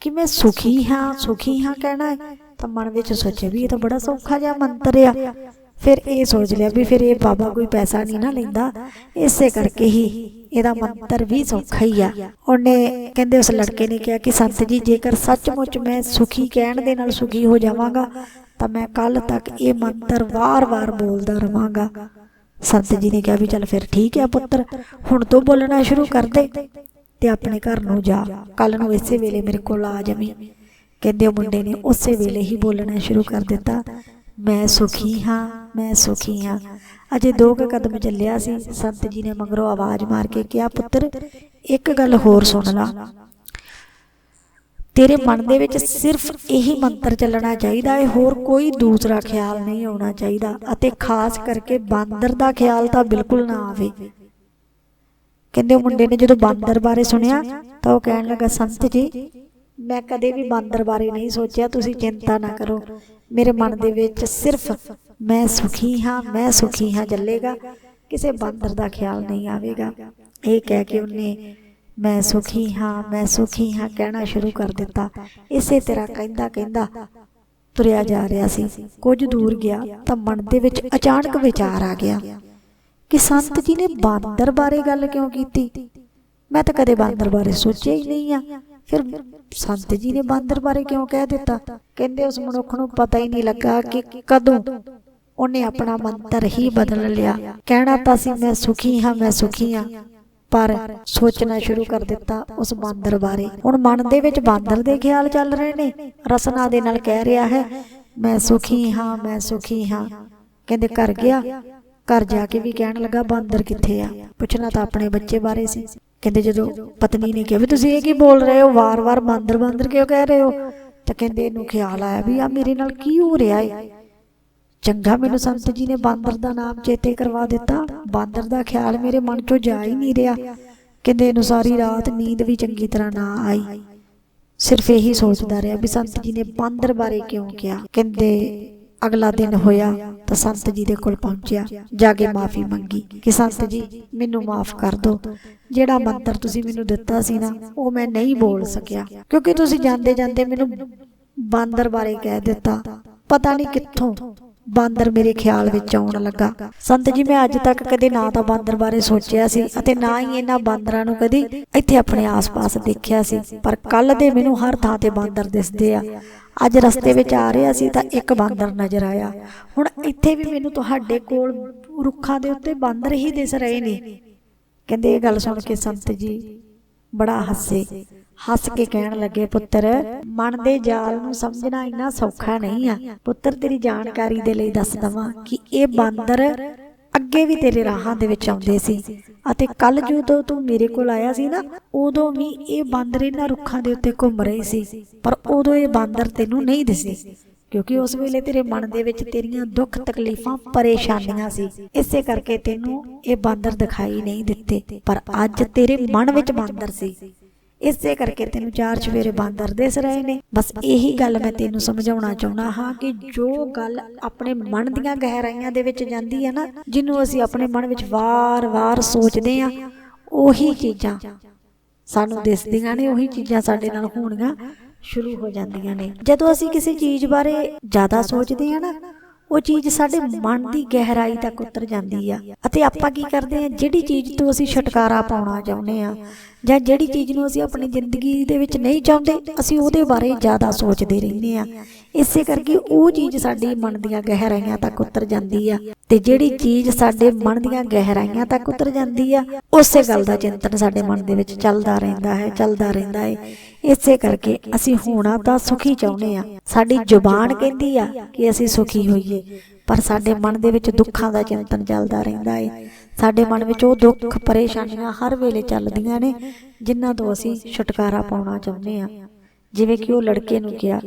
ਕਿ ਮੈਂ ਸੁਖੀ ਹਾਂ ਸੁਖੀ ਹਾਂ ਕਹਿਣਾ ਹੈ, ਤਾਂ ਮਨ ਵਿੱਚ ਸੋਚਿਆ ਵੀ ਇਹ ਤਾਂ ਬੜਾ ਸੌਖਾ ਜਿਹਾ ਮੰਤਰ ਆ। ਫਿਰ ਇਹ ਸੋਚ ਲਿਆ ਵੀ ਫਿਰ ਇਹ ਬਾਬਾ ਕੋਈ ਪੈਸਾ ਨਹੀਂ ਨਾ ਲੈਂਦਾ। ਇਸੇ ਕਰਕੇ ਹੀ ਇਹਦਾ ਮੰਤਰ ਵੀ ਸੌਖਾ ਹੀ ਆ। ਉਹਨੇ ਕਹਿੰਦੇ ਉਸ ਲੜਕੇ ਨੇ ਕਿਹਾ ਕਿ ਸੰਤ ਜੀ, ਜੇਕਰ ਸੱਚਮੁੱਚ ਮੈਂ ਸੁਖੀ ਕਹਿਣ ਦੇ ਨਾਲ ਸੁਖੀ ਹੋ ਜਾਵਾਂਗਾ ਤਾਂ ਮੈਂ ਕੱਲ ਤੱਕ ਇਹ ਮੰਤਰ ਵਾਰ-ਵਾਰ ਬੋਲਦਾ ਰਵਾਂਗਾ। ਸੰਤ ਜੀ ਨੇ ਕਿਹਾ ਵੀ ਚੱਲ ਫਿਰ ਠੀਕ ਹੈ ਪੁੱਤਰ, ਹੁਣ ਤੋਂ ਬੋਲਣਾ ਸ਼ੁਰੂ ਕਰ ਦੇ ਤੇ ਆਪਣੇ ਘਰ ਨੂੰ ਜਾ। ਕੱਲ ਨੂੰ ਇਸੇ ਵੇਲੇ ਮੇਰੇ ਕੋਲ ਆ ਜਾਵੀਂ। ਕਹਿੰਦੇ ਉਹ ਮੁੰਡੇ ਨੇ ਉਸੇ ਵੇਲੇ ਹੀ ਬੋਲਣਾ ਸ਼ੁਰੂ ਕਰ ਦਿੱਤਾ। ਮੈਂ ਸੁਖੀ ਹਾਂ, ਮੈਂ ਸੁਖੀ ਹਾਂ। ਅਜੇ ਦੋ ਕੁ ਕਦਮ ਚੱਲਿਆ ਸੀ। ਸੰਤ ਜੀ ਨੇ ਮਗਰੋਂ ਆਵਾਜ਼ ਮਾਰ ਕੇ ਕਿਹਾ, ਪੁੱਤਰ, ਇੱਕ ਗੱਲ ਹੋਰ ਸੁਣ ਲਾ। ਤੇਰੇ ਮਨ ਦੇ ਵਿੱਚ ਸਿਰਫ ਇਹੀ ਮੰਤਰ ਚੱਲਣਾ ਚਾਹੀਦਾ ਹੈ, ਹੋਰ ਕੋਈ ਦੂਸਰਾ ਖਿਆਲ ਨਹੀਂ ਆਉਣਾ ਚਾਹੀਦਾ ਅਤੇ ਖਾਸ ਕਰਕੇ ਬਾਂਦਰ ਦਾ ਖਿਆਲ ਤਾਂ ਬਿਲਕੁਲ ਨਾ ਆਵੇ। ਕਹਿੰਦੇ ਮੁੰਡੇ ਨੇ ਜਦੋਂ ਬਾਂਦਰ ਬਾਰੇ ਸੁਣਿਆ ਤਾਂ ਉਹ ਕਹਿਣ ਲੱਗਾ, ਸੰਤ ਜੀ, ਮੈਂ ਕਦੇ ਵੀ ਬਾਂਦਰ ਬਾਰੇ ਨਹੀਂ ਸੋਚਿਆ, ਤੁਸੀਂ ਚਿੰਤਾ ਨਾ ਕਰੋ। ਮੇਰੇ ਮਨ ਦੇ ਵਿੱਚ ਸਿਰਫ ਮੈਂ ਸੁਖੀ ਹਾਂ, ਮੈਂ ਸੁਖੀ ਹਾਂ ਚੱਲੇਗਾ, ਕਿਸੇ ਬਾਂਦਰ ਦਾ ਖਿਆਲ ਨਹੀਂ ਆਵੇਗਾ। ਇਹ ਕਹਿ ਕੇ ਉਹਨੇ ਮੈਂ ਸੁਖੀ ਹਾਂ, ਮੈਂ ਸੁਖੀ ਹਾਂ ਕਹਿਣਾ ਸ਼ੁਰੂ ਕਰ ਦਿੱਤਾ। ਇਸੇ ਤਰ੍ਹਾਂ ਕਹਿੰਦਾ ਕਹਿੰਦਾ ਤੁਰਿਆ ਜਾ ਰਿਹਾ ਸੀ। ਕੁਝ ਦੂਰ ਗਿਆ ਤਾਂ ਮਨ ਦੇ ਵਿੱਚ ਅਚਾਨਕ ਵਿਚਾਰ ਆ ਗਿਆ ਕਿ ਸੰਤ ਜੀ ਨੇ ਬਾਂਦਰ ਬਾਰੇ ਗੱਲ ਕਿਉਂ ਕੀਤੀ? ਮੈਂ ਤਾਂ ਕਦੇ ਬਾਂਦਰ ਬਾਰੇ ਸੋਚਿਆ ਹੀ ਨਹੀਂ ਆ। ਫਿਰ ਸੰਤ ਜੀ ਨੇ ਬਾਂਦਰ ਬਾਰੇ ਕਿਉਂ ਕਹਿ ਦਿੱਤਾ? ਕਹਿੰਦੇ ਉਸ ਮਨੁੱਖ ਨੂੰ ਪਤਾ ਹੀ ਨਹੀਂ ਲੱਗਾ ਕਿ ਕਦੋਂ ਉਹਨੇ ਆਪਣਾ ਮੰਤਰ ਹੀ ਬਦਲ ਲਿਆ। ਕਹਿਣਾ ਤਾਂ ਸੀ, ਮੈਂ ਸੁਖੀ ਹਾਂ, ਮੈਂ ਸੁਖੀ ਹਾਂ। ਪਰ ਸੋਚਣਾ ਸ਼ੁਰੂ ਕਰ ਦਿੱਤਾ ਉਸ ਬਾਂਦਰ ਬਾਰੇ। ਹੁਣ ਮਨ ਦੇ ਵਿੱਚ ਬਾਂਦਰ ਦੇ ਖਿਆਲ ਚੱਲ ਰਹੇ ਨੇ। ਰਸਨਾ ਦੇ ਨਾਲ ਕਹਿ ਰਿਹਾ ਹੈ, ਮੈਂ ਸੁਖੀ ਹਾਂ, ਮੈਂ ਸੁਖੀ ਹਾਂ। ਕਹਿੰਦੇ, ਘਰ ਗਿਆ। ਘਰ ਜਾ ਕੇ ਵੀ ਕਹਿਣ ਲੱਗਾ, ਬਾਂਦਰ ਕਿੱਥੇ ਆ? ਪੁੱਛਣਾ ਤਾਂ ਆਪਣੇ ਬੱਚੇ ਬਾਰੇ ਸੀ। ਕਹਿੰਦੇ, ਜਦੋਂ ਪਤਨੀ ਨੇ ਕਿਹਾ ਵੀ ਤੁਸੀਂ ਇਹ ਕੀ ਬੋਲ ਰਹੇ ਹੋ? ਵਾਰ-ਵਾਰ ਬਾਂਦਰ ਬਾਂਦਰ ਕਿਉਂ ਕਹਿ ਰਹੇ ਹੋ? ਤਾਂ ਕਹਿੰਦੇ, ਇਹਨੂੰ ਖਿਆਲ ਆਇਆ ਵੀ ਆ ਮੇਰੇ ਨਾਲ ਕੀ ਹੋ ਰਿਹਾ ਹੈ ਚੰਗਾ, ਮੈਨੂੰ ਸੰਤ ਜੀ ਨੇ ਬਾਂਦਰ ਦਾ ਨਾਮ ਚੇਤੇ ਕਰਵਾ ਦਿੱਤਾ। ਬਾਂਦਰ ਦਾ ਖਿਆਲ ਮੇਰੇ ਮਨ ਚੋਂ ਜਾ ਹੀ ਨਹੀਂ ਰਿਹਾ ਕਹਿੰਦੇ ਇਹਨੂੰ ਸਾਰੀ ਰਾਤ ਨੀਂਦ ਵੀ ਚੰਗੀ ਤਰ੍ਹਾਂ ਨਾ ਆਈ। ਸਿਰਫ ਇਹੀ ਸੋਚਦਾ ਰਿਹਾ ਵੀ ਸੰਤ ਜੀ ਨੇ ਬਾਂਦਰ ਬਾਰੇ ਕਿਉਂ ਕਿਹਾ? ਕਹਿੰਦੇ, ਅਗਲਾ ਦਿਨ ਹੋਇਆ ਤਾਂ ਸੰਤ ਜੀ ਦੇ ਕੋਲ ਪਹੁੰਚਿਆ। ਜਾ ਕੇ ਮਾਫੀ ਮੰਗੀ ਕਿ ਸੰਤ ਜੀ, ਮੈਨੂੰ ਮਾਫ ਕਰ ਦਿਓ ਜਿਹੜਾ ਮੰਤਰ ਤੁਸੀਂ ਮੈਨੂੰ ਦਿੱਤਾ ਸੀ ਨਾ, ਉਹ ਮੈਂ ਨਹੀਂ ਬੋਲ ਸਕਿਆ। ਕਿਉਂਕਿ ਤੁਸੀਂ ਜਾਂਦੇ ਜਾਂਦੇ ਮੈਨੂੰ ਬਾਂਦਰ ਬਾਰੇ ਕਹਿ ਦਿੱਤਾ। ਪਤਾ ਨਹੀਂ ਕਿੱਥੋਂ ਬਾਂਦਰ ਮੇਰੇ ਖਿਆਲ ਵਿੱਚ ਆਉਣ ਲੱਗਾ। ਸੰਤ ਜੀ, ਮੈਂ ਅੱਜ ਤੱਕ ਕਦੇ ਨਾ ਤਾਂ ਬਾਂਦਰ ਬਾਰੇ ਸੋਚਿਆ ਸੀ ਅਤੇ ਨਾ ਹੀ ਇਹਨਾਂ ਬਾਂਦਰਾਂ ਨੂੰ ਕਦੀ ਇੱਥੇ ਆਪਣੇ ਆਸ-ਪਾਸ ਦੇਖਿਆ ਸੀ। ਪਰ ਕੱਲ ਦੇ ਮੈਨੂੰ ਹਰ ਥਾਂ ਤੇ ਬਾਂਦਰ ਦਿਸਦੇ ਆ। ਅੱਜ ਰਸਤੇ ਵਿੱਚ ਆ ਰਿਹਾ ਸੀ ਤਾਂ ਇੱਕ ਬਾਂਦਰ ਨਜ਼ਰ ਆਇਆ। ਹੁਣ ਇੱਥੇ ਵੀ ਮੈਨੂੰ ਤੁਹਾਡੇ ਕੋਲ ਰੁੱਖਾਂ ਦੇ ਉੱਤੇ ਬਾਂਦਰ ਹੀ ਦਿਸ ਰਹੇ ਨੇ। ਕਹਿੰਦੇ ਇਹ ਗੱਲ ਸੁਣ ਕੇ ਸੰਤ ਜੀ ਬੜਾ ਹੱਸੇ। ਹੱਸ ਕੇ ਕਹਿਣ ਲੱਗੇ, ਪੁੱਤਰ ਮਨ ਦੇ ਜਾਲ ਨੂੰ ਸਮਝਣਾ ਇੰਨਾ ਸੌਖਾ ਨਹੀਂ ਆ। ਪੁੱਤਰ, ਤੇਰੀ ਜਾਣਕਾਰੀ ਦੇ ਲਈ ਦੱਸ ਦਵਾਂ ਕਿ ਇਹ ਬਾਂਦਰ ਅੱਗੇ ਵੀ ਤੇਰੇ ਰਾਹਾਂ ਦੇ ਵਿੱਚ ਆਉਂਦੇ ਸੀ ਅਤੇ ਕੱਲ ਜਦੋਂ ਤੂੰ ਮੇਰੇ ਕੋਲ ਆਇਆ ਸੀ ਨਾ, ਉਦੋਂ ਵੀ ਇਹ ਬਾਂਦਰ ਇਹਨਾਂ ਰੁੱਖਾਂ ਦੇ ਉੱਤੇ ਘੁੰਮ ਰਹੇ ਸੀ। ਪਰ ਉਦੋਂ ਇਹ ਬਾਂਦਰ ਤੈਨੂੰ ਨਹੀਂ ਦਿਸੇ ਕਿਉਂਕਿ ਉਸ ਵੇਲੇ ਤੇਰੇ ਮਨ ਦੇ ਵਿੱਚ ਤੇਰੀਆਂ ਦੁੱਖ ਤਕਲੀਫਾਂ, ਪਰੇਸ਼ਾਨੀਆਂ ਸੀ। ਇਸੇ ਕਰਕੇ ਤੈਨੂੰ ਇਹ ਬਾਂਦਰ ਦਿਖਾਈ ਨਹੀਂ ਦਿੱਤੇ। ਪਰ ਅੱਜ ਤੇਰੇ ਮਨ ਵਿੱਚ ਬਾਂਦਰ ਸੀ। ਇਸੇ ਕਰਕੇ ਤੈਨੂੰ ਚਾਰ ਚਵੇਰੇ ਬਾਂਦਰ ਦਿਸ ਰਹੇ ਨੇ। ਬਸ ਇਹੀ ਗੱਲ ਮੈਂ ਤੈਨੂੰ ਸਮਝਾਉਣਾ ਚਾਹੁੰਦਾ ਹਾਂ ਕਿ ਜੋ ਗੱਲ ਆਪਣੇ ਮਨ ਦੀਆਂ ਗਹਿਰਾਈਆਂ ਦੇ ਵਿੱਚ ਜਾਂਦੀ ਹੈ ਨਾ, ਜਿਹਨੂੰ ਅਸੀਂ ਆਪਣੇ ਮਨ ਵਿੱਚ ਵਾਰ-ਵਾਰ ਸੋਚਦੇ ਆ ਉਹੀ ਚੀਜ਼ਾਂ ਸਾਨੂੰ ਦਿਸਦੀਆਂ ਨੇ, ਉਹੀ ਚੀਜ਼ਾਂ ਸਾਡੇ ਨਾਲ ਹੋਣੀਆਂ ਸ਼ੁਰੂ ਹੋ ਜਾਂਦੀਆਂ ਨੇ। ਜਦੋਂ ਅਸੀਂ ਕਿਸੇ ਚੀਜ਼ ਬਾਰੇ ਜ਼ਿਆਦਾ ਸੋਚਦੇ ਹਾਂ ਨਾ ਉਹ ਚੀਜ਼ ਸਾਡੇ ਮਨ ਦੀ ਗਹਿਰਾਈ ਤੱਕ ਉਤਰ ਜਾਂਦੀ ਆ। ਅਤੇ ਆਪਾਂ ਕੀ ਕਰਦੇ ਹਾਂ ਜਿਹੜੀ ਚੀਜ਼ ਤੋਂ ਅਸੀਂ ਛੁਟਕਾਰਾ ਪਾਉਣਾ ਚਾਹੁੰਦੇ ਆ ਜਾਂ ਜਿਹੜੀ ਚੀਜ਼ ਨੂੰ ਅਸੀਂ ਆਪਣੀ ਜ਼ਿੰਦਗੀ ਦੇ ਵਿੱਚ ਨਹੀਂ ਚਾਹੁੰਦੇ, ਅਸੀਂ ਉਹਦੇ ਬਾਰੇ ਜ਼ਿਆਦਾ ਸੋਚਦੇ ਰਹਿੰਦੇ ਆ। ਇਸੇ ਕਰਕੇ ਉਹ ਚੀਜ਼ ਸਾਡੀ ਮਨ ਦੀਆਂ ਗਹਿਰਾਈਆਂ ਤੱਕ ਉਤਰ ਜਾਂਦੀ ਆ। ਤੇ ਜਿਹੜੀ ਚੀਜ਼ ਸਾਡੇ ਮਨ ਦੀਆਂ ਗਹਿਰਾਈਆਂ ਤੱਕ ਉਤਰ ਜਾਂਦੀ ਆ, ਉਸੇ ਗੱਲ ਦਾ ਚਿੰਤਨ ਸਾਡੇ ਮਨ ਦੇ ਵਿੱਚ ਚੱਲਦਾ ਰਹਿੰਦਾ ਹੈ, ਚੱਲਦਾ ਰਹਿੰਦਾ ਹੈ ਇਸੇ ਕਰਕੇ ਅਸੀਂ ਹੋਣਾ ਤਾਂ ਸੁਖੀ ਚਾਹੁੰਦੇ ਆ। ਸਾਡੀ ਜ਼ੁਬਾਨ ਕਹਿੰਦੀ ਆ ਕਿ ਅਸੀਂ ਸੁਖੀ ਹੋਈਏ, ਪਰ ਸਾਡੇ ਮਨ ਦੇ ਵਿੱਚ ਦੁੱਖਾਂ ਦਾ ਚਿੰਤਨ ਚੱਲਦਾ ਰਹਿੰਦਾ ਹੈ ਸਾਡੇ ਮਨ ਵਿੱਚ ਉਹ ਦੁੱਖ, ਪਰੇਸ਼ਾਨੀਆਂ ਹਰ ਵੇਲੇ ਚੱਲਦੀਆਂ ਨੇ, ਜਿਨ੍ਹਾਂ ਤੋਂ ਅਸੀਂ ਛੁਟਕਾਰਾ ਪਾਉਣਾ ਚਾਹੁੰਦੇ ਆ। ਜਿਵੇਂ ਕਿ ਉਹ ਲੜਕੇ ਨੂੰ ਕਿਹਾ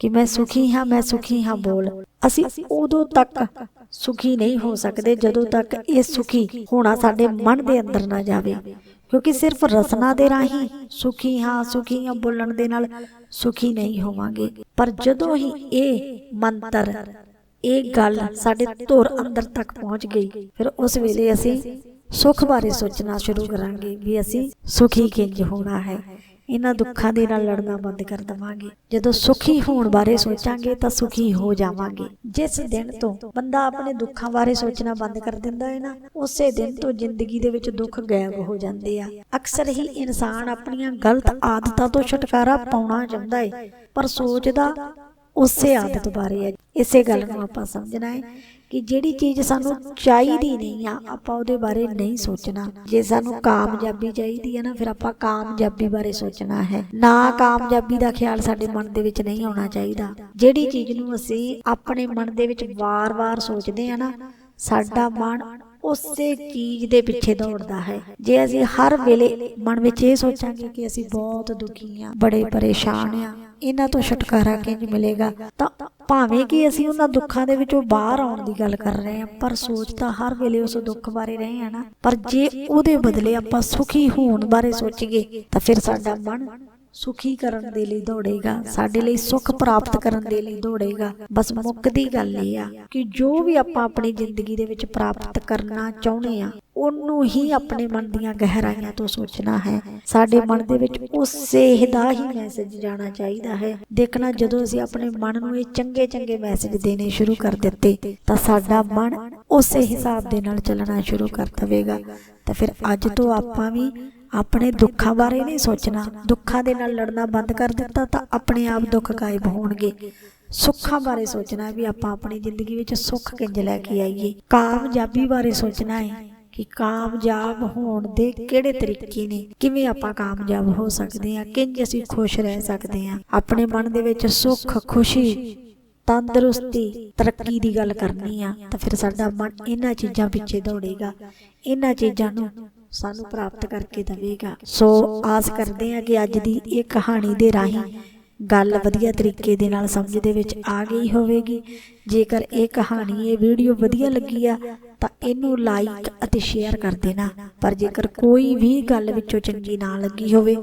ਕਿ ਮੈਂ ਸੁਖੀ ਹਾਂ, ਮੈਂ ਸੁਖੀ ਹਾਂ ਬੋਲ। ਅਸੀਂ ਉਦੋਂ ਤੱਕ ਸੁਖੀ ਨਹੀਂ ਹੋ ਸਕਦੇ ਜਦੋਂ ਤੱਕ ਇਹ ਸੁਖੀ ਹੋਣਾ ਸਾਡੇ ਮਨ ਦੇ ਅੰਦਰ ਨਾ ਜਾਵੇ। ਕਿਉਂਕਿ ਸਿਰਫ ਰਸਨਾ ਦੇ ਰਾਹੀਂ ਸੁਖੀ ਹਾਂ ਸੁਖੀ ਹਾਂ ਬੋਲਣ ਦੇ ਨਾਲ ਸੁਖੀ ਨਹੀਂ ਹੋਵਾਂਗੇ। ਪਰ ਜਦੋਂ ਹੀ ਇਹ ਮੰਤਰ, ਇਹ ਗੱਲ ਸਾਡੇ ਧੁਰ ਅੰਦਰ ਤੱਕ ਪਹੁੰਚ ਗਈ, ਫਿਰ ਉਸ ਵੇਲੇ ਅਸੀਂ ਸੁਖ ਬਾਰੇ ਸੋਚਣਾ ਸ਼ੁਰੂ ਕਰਾਂਗੇ ਵੀ ਅਸੀਂ ਸੁਖੀ ਕਿੰਜ ਹੋਣਾ ਹੈ। ਇਹਨਾਂ ਦੁੱਖਾਂ ਦੇ ਨਾਲ ਲੜਨਾ ਬੰਦ ਕਰ ਦਵਾਂਗੇ। ਜਦੋਂ ਸੁਖੀ ਹੋਣ ਬਾਰੇ ਸੋਚਾਂਗੇ ਤਾਂ ਸੁਖੀ ਹੋ ਜਾਵਾਂਗੇ। ਜਿਸ ਦਿਨ ਤੋਂ ਬੰਦਾ ਆਪਣੇ ਦੁੱਖਾਂ ਬਾਰੇ ਸੋਚਣਾ ਬੰਦ ਕਰ ਦਿੰਦਾ ਹੈ ਨਾ ਉਸੇ ਦਿਨ ਤੋਂ ਜ਼ਿੰਦਗੀ ਦੇ ਵਿੱਚ ਦੁੱਖ ਗਾਇਬ ਹੋ ਜਾਂਦੇ ਆ। ਅਕਸਰ ਹੀ ਇਨਸਾਨ ਆਪਣੀਆਂ ਗਲਤ ਆਦਤਾਂ ਤੋਂ ਛੁਟਕਾਰਾ ਪਾਉਣਾ ਚਾਹੁੰਦਾ ਹੈ ਪਰ ਸੋਚਦਾ ਉਸੇ ਆਦਤ ਬਾਰੇ ਹੈ। ਇਸੇ ਗੱਲ ਨੂੰ ਆਪਾਂ ਸਮਝਣਾ ਹੈ। ਕਿ ਜਿਹੜੀ ਚੀਜ਼ ਸਾਨੂੰ ਚਾਹੀਦੀ ਨਹੀਂ ਆ ਆਪਾਂ ਉਹਦੇ ਬਾਰੇ ਨਹੀਂ ਸੋਚਣਾ। ਜੇ ਸਾਨੂੰ ਕਾਮਯਾਬੀ ਚਾਹੀਦੀ ਹੈ ਨਾ ਫਿਰ ਆਪਾਂ ਕਾਮਯਾਬੀ ਬਾਰੇ ਸੋਚਣਾ ਹੈ। ਨਾ ਕਾਮਯਾਬੀ ਦਾ ਖਿਆਲ ਸਾਡੇ ਮਨ ਦੇ ਵਿੱਚ ਨਹੀਂ ਆਉਣਾ ਚਾਹੀਦਾ। ਜਿਹੜੀ ਚੀਜ਼ ਨੂੰ ਅਸੀਂ ਆਪਣੇ ਮਨ ਦੇ ਵਿੱਚ ਵਾਰ-ਵਾਰ ਸੋਚਦੇ ਆ ਨਾ ਸਾਡਾ ਮਨ ਉਸੇ ਚੀਜ਼ ਦੇ ਪਿੱਛੇ ਦੌੜਦਾ ਹੈ। ਜੇ ਅਸੀਂ ਹਰ ਵੇਲੇ ਮਨ ਵਿੱਚ ਇਹ ਸੋਚਾਂਗੇ ਕਿ ਅਸੀਂ ਬਹੁਤ ਦੁਖੀ ਆ ਬੜੇ ਪਰੇਸ਼ਾਨ ਆ ਇਹਨਾਂ ਤੋਂ ਛੁਟਕਾਰਾ ਕਿੰਜ ਮਿਲੇਗਾ? ਤਾਂ ਭਾਵੇਂ ਕਿ ਅਸੀਂ ਉਹਨਾਂ ਦੁੱਖਾਂ ਦੇ ਵਿੱਚੋਂ ਬਾਹਰ ਆਉਣ ਦੀ ਗੱਲ ਕਰ ਰਹੇ ਹਾਂ, ਪਰ ਸੋਚ ਤਾਂ ਹਰ ਵੇਲੇ ਉਸ ਦੁੱਖ ਬਾਰੇ ਰਹੇ ਆ ਨਾ। ਪਰ ਜੇ ਉਹਦੇ ਬਦਲੇ ਆਪਾਂ ਸੁਖੀ ਹੋਣ ਬਾਰੇ ਸੋਚੀਏ, ਤਾਂ ਫਿਰ ਸਾਡਾ ਮਨ ਸੁਖੀ ਕਰਨ ਦੇ ਲਈ ਦੌੜੇਗਾ, ਸਾਡੇ ਲਈ ਸੁੱਖ ਪ੍ਰਾਪਤ ਕਰਨ ਦੇ ਲਈ ਦੌੜੇਗਾ। ਬਸ ਮੁੱਕਦੀ ਗੱਲ ਇਹ ਆ ਕਿ ਜੋ ਵੀ ਆਪਾਂ ਆਪਣੀ ਜ਼ਿੰਦਗੀ ਦੇ ਵਿੱਚ ਪ੍ਰਾਪਤ ਕਰਨਾ ਚਾਹੁੰਦੇ ਆ, ਉਹਨੂੰ ਹੀ ਆਪਣੇ ਮਨ ਦੀਆਂ ਗਹਿਰਾਈਆਂ ਤੋਂ ਸੋਚਣਾ ਹੈ। ਸਾਡੇ ਮਨ ਦੇ ਵਿੱਚ ਉਸੇ ਦਾ ਹੀ ਮੈਸੇਜ ਜਾਣਾ ਚਾਹੀਦਾ ਹੈ। ਦੇਖਣਾ ਜਦੋਂ ਅਸੀਂ ਆਪਣੇ ਮਨ ਨੂੰ ਇਹ ਚੰਗੇ ਚੰਗੇ ਮੈਸੇਜ ਦੇਣੇ ਸ਼ੁਰੂ ਕਰ ਦਿੱਤੇ, ਤਾਂ ਸਾਡਾ ਮਨ ਉਸੇ ਹਿਸਾਬ ਦੇ ਨਾਲ ਚੱਲਣਾ ਸ਼ੁਰੂ ਕਰ ਦੇਵੇਗਾ। ਤਾਂ ਫਿਰ ਅੱਜ ਤੋਂ ਆਪਾਂ ਵੀ ਆਪਣੇ ਦੁੱਖਾਂ ਬਾਰੇ ਨਹੀਂ ਸੋਚਣਾ। ਦੁੱਖਾਂ ਦੇ ਨਾਲ ਲੜਨਾ ਬੰਦ ਕਰ ਦਿੱਤਾ ਤਾਂ ਆਪਣੇ ਆਪ ਦੁੱਖ ਗਾਇਬ ਹੋਣਗੇ। ਸੁੱਖਾਂ ਬਾਰੇ ਸੋਚਣਾ ਵੀ ਆਪਾਂ ਆਪਣੀ ਜ਼ਿੰਦਗੀ ਵਿੱਚ ਸੁੱਖ ਕਿੰਜ ਲੈ ਕੇ ਆਈਏ। ਕਾਮਯਾਬੀ ਬਾਰੇ ਸੋਚਣਾ ਹੈ ਕਿ ਕਾਮਯਾਬ ਹੋਣ ਦੇ ਕਿਹੜੇ ਤਰੀਕੇ ਨੇ? ਕਿਵੇਂ ਆਪਾਂ ਕਾਮਯਾਬ ਹੋ ਸਕਦੇ ਹਾਂ? ਕਿੰਜ ਅਸੀਂ ਖੁਸ਼ ਰਹਿ ਸਕਦੇ ਹਾਂ? ਆਪਣੇ ਮਨ ਦੇ ਵਿੱਚ ਸੁੱਖ ਖੁਸ਼ੀ ਤੰਦਰੁਸਤੀ ਤਰੱਕੀ ਦੀ ਗੱਲ ਕਰਨੀ ਆ। ਤਾਂ ਫਿਰ ਸਾਡਾ ਮਨ ਇਹਨਾਂ ਚੀਜ਼ਾਂ ਪਿੱਛੇ ਦੌੜੇਗਾ। ਇਹਨਾਂ ਚੀਜ਼ਾਂ ਨੂੰ ਸਾਨੂੰ ਪ੍ਰਾਪਤ ਕਰਕੇ ਦੇਵੇਗਾ। ਸੋ ਆਸ ਕਰਦੇ ਹਾਂ ਕਿ ਅੱਜ ਦੀ ਇਹ ਕਹਾਣੀ ਦੇ ਰਾਹੀਂ ਗੱਲ ਵਧੀਆ ਤਰੀਕੇ ਦੇ ਨਾਲ ਸਮਝ ਦੇ ਵਿੱਚ ਆ ਗਈ ਹੋਵੇਗੀ। ਜੇਕਰ ਇਹ ਕਹਾਣੀ ਇਹ ਵੀਡੀਓ ਵਧੀਆ ਲੱਗੀ ਆ ਤਾਂ ਇਹਨੂੰ ਲਾਈਕ ਅਤੇ ਸ਼ੇਅਰ ਕਰ ਦੇਣਾ। ਪਰ ਜੇਕਰ ਕੋਈ ਵੀ ਗੱਲ ਵਿੱਚੋਂ ਚੰਗੀ ਨਾ ਲੱਗੀ ਹੋਵੇ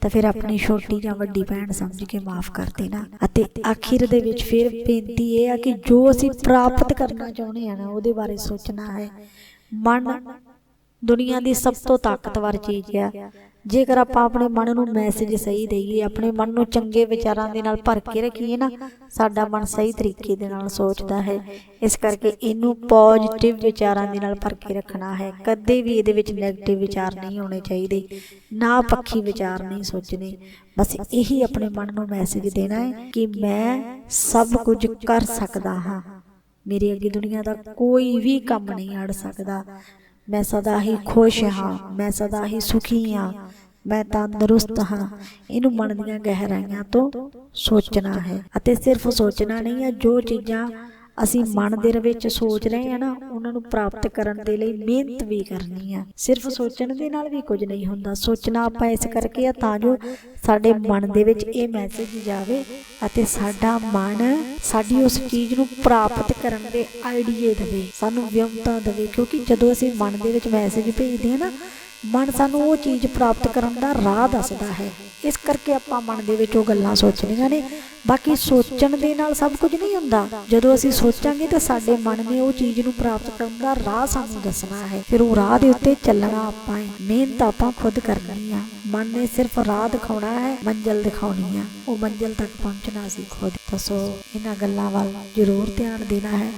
ਤਾਂ ਫਿਰ ਆਪਣੀ ਛੋਟੀ ਜਾਂ ਵੱਡੀ ਭੈਣ ਸਮਝ ਕੇ ਮਾਫ ਕਰ ਦੇਣਾ। ਅਤੇ ਆਖਿਰ ਦੇ ਵਿੱਚ ਫਿਰ ਬੇਨਤੀ ਇਹ ਆ ਕਿ ਜੋ ਅਸੀਂ ਪ੍ਰਾਪਤ ਕਰਨਾ ਚਾਹੁੰਦੇ ਆ ਨਾ ਉਹਦੇ ਬਾਰੇ ਸੋਚਣਾ ਹੈ ਮਨ ਦੁਨੀਆ ਦੀ ਸਭ ਤੋਂ ਤਾਕਤਵਰ ਚੀਜ਼ ਆ। ਜੇਕਰ ਆਪਾਂ ਆਪਣੇ ਮਨ ਨੂੰ ਮੈਸੇਜ ਸਹੀ ਦੇਈਏ, ਆਪਣੇ ਮਨ ਨੂੰ ਚੰਗੇ ਵਿਚਾਰਾਂ ਦੇ ਨਾਲ ਭਰ ਕੇ ਰੱਖੀਏ ਨਾ, ਸਾਡਾ ਮਨ ਸਹੀ ਤਰੀਕੇ ਦੇ ਨਾਲ ਸੋਚਦਾ ਹੈ। ਇਸ ਕਰਕੇ ਇਹਨੂੰ ਪੋਜ਼ਿਟਿਵ ਵਿਚਾਰਾਂ ਦੇ ਨਾਲ ਭਰ ਕੇ ਰੱਖਣਾ ਹੈ। ਕਦੇ ਵੀ ਇਹਦੇ ਵਿੱਚ 네ਗੇਟਿਵ ਵਿਚਾਰ ਨਹੀਂ ਹੋਣੇ ਚਾਹੀਦੇ। ਨਾ ਪੱਖੀ ਵਿਚਾਰ ਨਹੀਂ ਸੋਚਣੇ। ਬਸ ਇਹੀ ਆਪਣੇ ਮਨ ਨੂੰ ਮੈਸੇਜ ਦੇਣਾ ਹੈ ਕਿ ਮੈਂ ਸਭ ਕੁਝ ਕਰ ਸਕਦਾ ਹਾਂ। ਮੇਰੇ ਅੱਗੇ ਦੁਨੀਆ ਦਾ ਕੋਈ ਵੀ ਕੰਮ ਨਹੀਂ ਅੜ ਸਕਦਾ। ਮੈਂ ਸਦਾ ਹੀ ਖੁਸ਼ ਹਾਂ ਮੈਂ ਸਦਾ ਹੀ ਸੁਖੀ ਹਾਂ ਮੈਂ ਤੰਦਰੁਸਤ ਹਾਂ। ਇਹਨੂੰ ਮਨ ਦੀਆਂ ਗਹਿਰਾਈਆਂ ਤੋਂ ਸੋਚਣਾ ਹੈ ਅਤੇ ਸਿਰਫ ਸੋਚਣਾ ਨਹੀਂ ਹੈ ਜੋ ਚੀਜ਼ਾਂ ਅਸੀਂ ਮਨ ਦੇ ਵਿੱਚ ਸੋਚ ਰਹੇ ਹਾਂ ਨਾ ਉਹਨਾਂ ਨੂੰ ਪ੍ਰਾਪਤ ਕਰਨ ਦੇ ਲਈ ਮਿਹਨਤ ਵੀ ਕਰਨੀ ਆ। ਸਿਰਫ ਸੋਚਣ ਦੇ ਨਾਲ ਵੀ ਕੁਝ ਨਹੀਂ ਹੁੰਦਾ। ਸੋਚਣਾ ਆਪਾਂ ਇਸ ਕਰਕੇ ਆ ਤਾਂ ਜੋ ਸਾਡੇ ਮਨ ਦੇ ਵਿੱਚ ਇਹ ਮੈਸੇਜ ਜਾਵੇ ਅਤੇ ਸਾਡਾ ਮਨ ਸਾਡੀ ਉਸ ਚੀਜ਼ ਨੂੰ ਪ੍ਰਾਪਤ ਕਰਨ ਦੇ ਆਈਡੀਏ ਦੇਵੇ ਸਾਨੂੰ ਵਿਅੰਤਾ ਦੇਵੇ। ਕਿਉਂਕਿ ਜਦੋਂ ਅਸੀਂ ਮਨ ਦੇ ਵਿੱਚ ਮੈਸੇਜ ਭੇਜਦੇ ਹਾਂ ਨਾ ਮਨ ਸਾਨੂੰ ਉਹ ਚੀਜ਼ ਪ੍ਰਾਪਤ ਕਰਨ ਦਾ ਰਾਹ ਦੱਸਦਾ ਹੈ। ਇਸ ਕਰਕੇ ਆਪਾਂ ਮਨ ਦੇ ਵਿੱਚ ਉਹ ਗੱਲਾਂ ਸੋਚਣੀਆਂ ਨੇ। ਬਾਕੀ ਸੋਚਣ ਦੇ ਨਾਲ ਸਭ ਕੁਝ ਨਹੀਂ ਹੁੰਦਾ। ਜਦੋਂ ਅਸੀਂ ਸੋਚਾਂਗੇ ਤਾਂ ਸਾਡੇ ਮਨ ਨੇ ਉਹ ਚੀਜ਼ ਨੂੰ ਪ੍ਰਾਪਤ ਕਰਨ ਦਾ ਰਾਹ ਸਾਨੂੰ ਦੱਸਣਾ ਹੈ। ਫਿਰ ਉਹ ਰਾਹ ਦੇ ਉੱਤੇ ਚੱਲਣਾ ਆਪਾਂ ਹੈ। ਮਿਹਨਤ ਆਪਾਂ ਖੁਦ ਕਰਨੀ ਆ। ਮਨ ਨੇ ਸਿਰਫ ਰਾਹ ਦਿਖਾਉਣਾ ਹੈ, ਮੰਜ਼ਿਲ ਦਿਖਾਉਣੀ ਆ। ਉਹ ਮੰਜ਼ਿਲ ਤੱਕ ਪਹੁੰਚਣਾ ਸੀ ਖੁਦ। ਦੱਸੋ, ਇਹਨਾਂ ਗੱਲਾਂ ਵੱਲ ਜ਼ਰੂਰ ਧਿਆਨ ਦੇਣਾ ਹੈ।